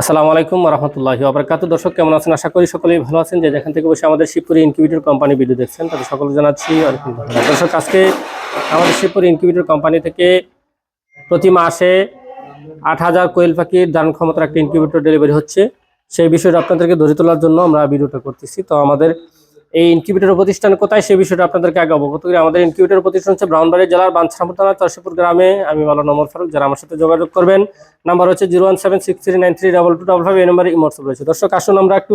আসসালামু আলাইকুম রহমতুল্লাহি আবরকাত দর্শক, কেমন আছেন? আশা করি সকলেই ভালো আছেন। যে যেখান থেকে বসে আমাদের শিবপুরি ইনকিউবেটর কোম্পানি ভিডিও দেখছেন, তাদের সকলে জানাচ্ছি দর্শক, আজকে আমাদের শিবপুরি ইনকিউবেটর কোম্পানি থেকে প্রতি মাসে আট হাজার কোয়েল পাখির ধারণ ক্ষমতার একটা ইনকিউবেটর ডেলিভারি হচ্ছে। সেই বিষয়টা আপনাদেরকে ধরে তোলার জন্য আমরা ভিডিওটা করতেছি। তো আমাদের এই ইনকিউবেটর প্রতিষ্ঠান কোথায় সেই বিষয়টা আপনাদেরকে আগে অবগত করি। আমাদের ইনকিউবেটর প্রতিষ্ঠান হচ্ছে ব্রাউনবাড়ি জেলার বাঞ্ছারামপুর থানা তরশিপুর গ্রামে। আমি মালা নম্বর ফারুক যারা আমার সাথে যোগাযোগ করবেন। নাম্বার হচ্ছে zero one seven six three nine three double two double five এই নম্বরে ইমোটসঅপ রয়েছে। দর্শক আসুন আমরা একটু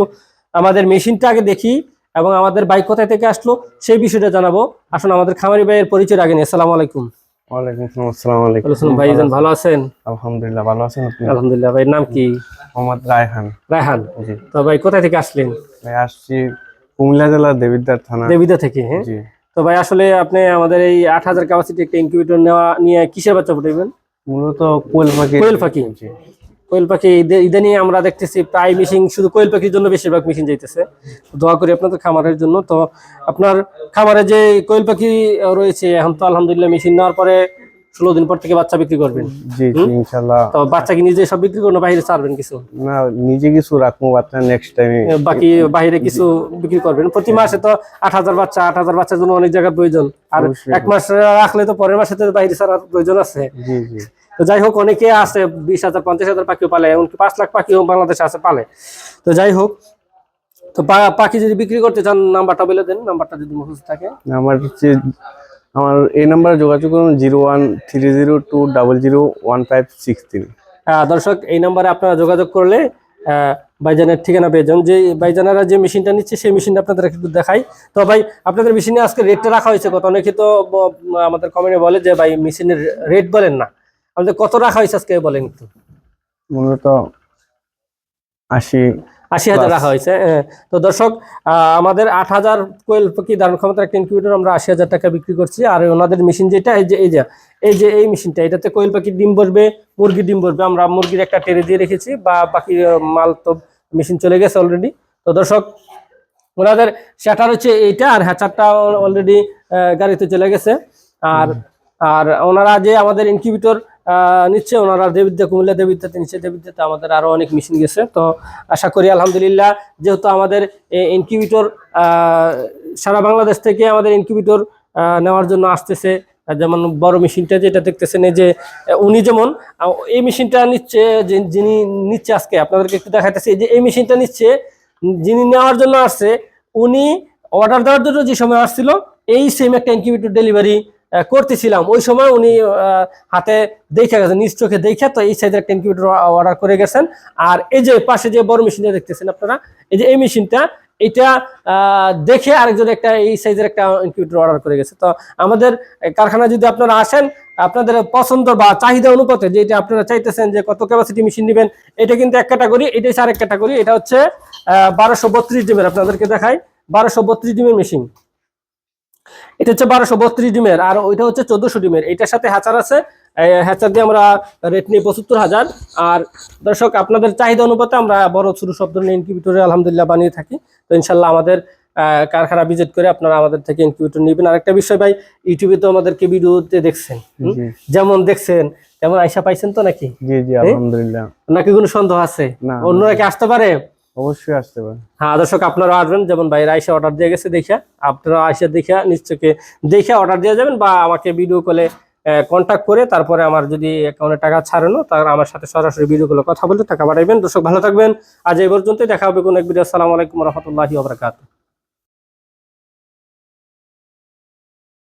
আমাদের মেশিনটা আগে দেখি এবং আমাদের বাইক কোথায় থেকে আসলো সেই বিষয়টা জানাব। আসুন আমাদের খামারি ভাইয়ের পরিচয় আগে নিই আসসালামু আলাইকুম। ওয়ালাইকুম আসসালাম আসসালামু আলাইকুম। ভাইজান ভালো আছেন? আলহামদুলিল্লাহ ভালো আছেন আপনি? আলহামদুলিল্লাহ ভাইয়ের নাম কি? মোহাম্মদ রায়হান। রায়হান। জি। তো ভাই কোথায় থেকে আসলেন? ভাই আসছি কুমিল্লা জেলার দেবিদ্বার থানা। থেকে হ্যাঁ? তো ভাই আসলে আপনি আমাদের এই আট হাজার ক্যাপাসিটি একটা ইনকিউবেটর নেওয়া নিয়ে কিসের বাচ্চা ফুটাইবেন মূলত কোয়েল পাখি। কোয়েল পাখি। কোয়েল পাখি ইদানিং আমরা দেখতেছি প্রায় মেশিন শুধু কোয়েল পাখির জন্য বেশিরভাগ মেশিন যাইতেছে। দোয়া করি আপনাদের খামারের জন্য। তো আপনার খামারে যে কোয়েল পাখি রয়েছে এখন তো আলহামদুলিল্লাহ মেশিন নেওয়ার পরে ষোলো দিন পর থেকে বাচ্চা বিক্রি করবেন। জি ইনশাল্লাহ। তো বাচ্চা কি নিজে সব বিক্রি করবেন বাইরে ছাড়বেন কিছু? না নিজে কিছু রাখব বাচ্চা নেক্সট টাইমে বাকি বাইরে কিছু বিক্রি করবেন। প্রতি মাসে তো আট হাজার বাচ্চা আট হাজার বাচ্চার জন্য অনেক জায়গার প্রয়োজন। আর এক মাস রাখলে তো পরের মাসে তো বাইরে ছাড়ার প্রয়োজন আছে। জি জি। তো যাই হোক অনেকে আছে বিশ হাজার পঞ্চাশ হাজার পাখিও পালে এমনকি পাঁচ লাখ পাখিও বাংলাদেশে আছে পালে। তো যাই হোক তো পাখি যদি বিক্রি করতে চান নাম্বারটা বলে দেন নাম্বারটা যদি মুখস্থ থাকে। নাম্বার হচ্ছে আমার এই নাম্বারে যোগাযোগ করুন zero one three zero two double zero one five six three হ্যাঁ দর্শক এই নাম্বারে আপনারা যোগাযোগ করলে বাইজানের ঠিকানা পেয়ে যান যে বাইজানারা যে মেশিনটা নিচ্ছে সেই মেশিনটা আপনাদের একটু দেখাই। তো ভাই আপনাদের মেশিনে আজকে রেটটা রাখা হয়েছে কত? অনেকে তো আমাদের কমেন্টে বলে যে ভাই মেশিনের রেট বলেন না। আমাদের কত রাখা হয়েছে আজকে বলেন একটু। মূলত আশি আশি হাজার রাখা হয়েছে। হ্যাঁ। তো দর্শক আমাদের আট হাজার কোয়েল পাখি ধারণ ক্ষমতার একটা ইনকিউবেটর আমরা আশি হাজার টাকা বিক্রি করছি। আর ওনাদের মেশিন যেটা এই যে এই যে এই যে এই মেশিনটা এটাতে কোয়েল পাখির ডিম বসবে মুরগির ডিম বসবে। আমরা মুরগির একটা টেরে দিয়ে রেখেছি বা বাকি মাল তো মেশিন চলে গেছে অলরেডি তো দর্শক ওনাদের সেটার হচ্ছে এইটা আর হ্যাচারটা অলরেডি গাড়িতে চলে গেছে। আর আর ওনারা যে আমাদের ইনকিউবেটর নিচ্ছে ওনারা দেবিদ্যা, কুমিল্লা দেবিদ্যাতে নিচ্ছে দেবিদ্যাতে আমাদের আরও অনেক মেশিন গেছে। তো আশা করি, আলহামদুলিল্লাহ, যেহেতু আমাদের ইনকিউবেটর সারা বাংলাদেশ থেকে আমাদের ইনকিউবেটর নেওয়ার জন্য আসতেছে, যেমন বড় মেশিনটা যেটা দেখতেছেন যে, উনি যেমন এই মেশিনটা নিচ্ছে যিনি নিচ্ছে আজকে, আপনাদেরকে একটু দেখাইতেছি যে, এই মেশিনটা নিচ্ছে, যিনি নেওয়ার জন্য আসছে, উনি অর্ডার দেওয়ার জন্য যে সময় আসছিল, এই সেম একটা ইনকিউবেটর ডেলিভারি করতেছিলাম। ওই সময় উনি হাতে দেখে গেছেন, নিজ চোখে দেখে তো এই সাইজের একটা ইনকিউবেটর অর্ডার করে গেছেন। আর এই যে পাশে যে বড় মেশিনটা দেখতেছেন আপনারা, এই যে এই মেশিনটা এটা দেখে আরেকজন একটা এই সাইজের একটা ইনকিউবেটর অর্ডার করে গেছে। তো আমাদের কারখানা যদি আপনারা আসেন, আপনাদের পছন্দ বা চাহিদা অনুপাতে যে এটা আপনারা চাইতেছেন যে কত ক্যাপাসিটি মেশিন নেবেন, এটা কিন্তু এক ক্যাটাগরি এটা হচ্ছে আরেক ক্যাটাগরি এটা হচ্ছে বারোশো বত্রিশ ডিমের আপনাদেরকে দেখাই, বারোশো বত্রিশ ডিমের মেশিন এটা হচ্ছে বারোশো বত্রিশ ডিমের আর ওইটা হচ্ছে চোদ্দশো ডিমের। এটার সাথে হ্যাচার আছে হ্যাচার দিয়ে আমরা রেট নিই পঁচাত্তর হাজার। আর দর্শক আপনাদের চাহিদা অনুপাতে আমরা বড় ছোট সব ধরনের ইনকিউবেটরে আলহামদুলিল্লাহ বানিয়ে থাকি। তো ইনশাল্লাহ আমাদের আহ, কারখানা ভিজিট করে আপনারা আমাদের থেকে ইনকিউবেটর নেবেন। আরেকটা বিষয় ভাই ইউটিউবে তো আমাদেরকে ভিডিওতে দেখছেন যেমন দেখছেন তেমন আইসা পাইছেন তো নাকি? জি জি আলহামদুলিল্লাহ। নাকি কোনো সন্দেহ আছে? অন্যরা কি আসতে পারে? অবশ্যই আসতে পারে হ্যাঁ দর্শক, আপনারা আসবেন, যেমন বাইরে আইসা অর্ডার দিয়ে গেছে, দেখা। আপনারা আইসা দেখা নিশ্চয়কে দেখে অর্ডার দিয়ে যাবেন বা আমাকে ভিডিও কলে কন্ট্যাক্ট করে তারপরে আমার যদি অ্যাকাউন্টে টাকা ছাড়ানো তার আমার সাথে সরাসরি ভিডিও কলে কথা বলে টাকা পাঠাইবেন দর্শক, ভালো থাকবেন। আজ এই পর্যন্তই। দেখা হবে কোনো এক ভিডিও আসসালামু আলাইকুম রহমতুল্লাহি ওবরাকাতুহ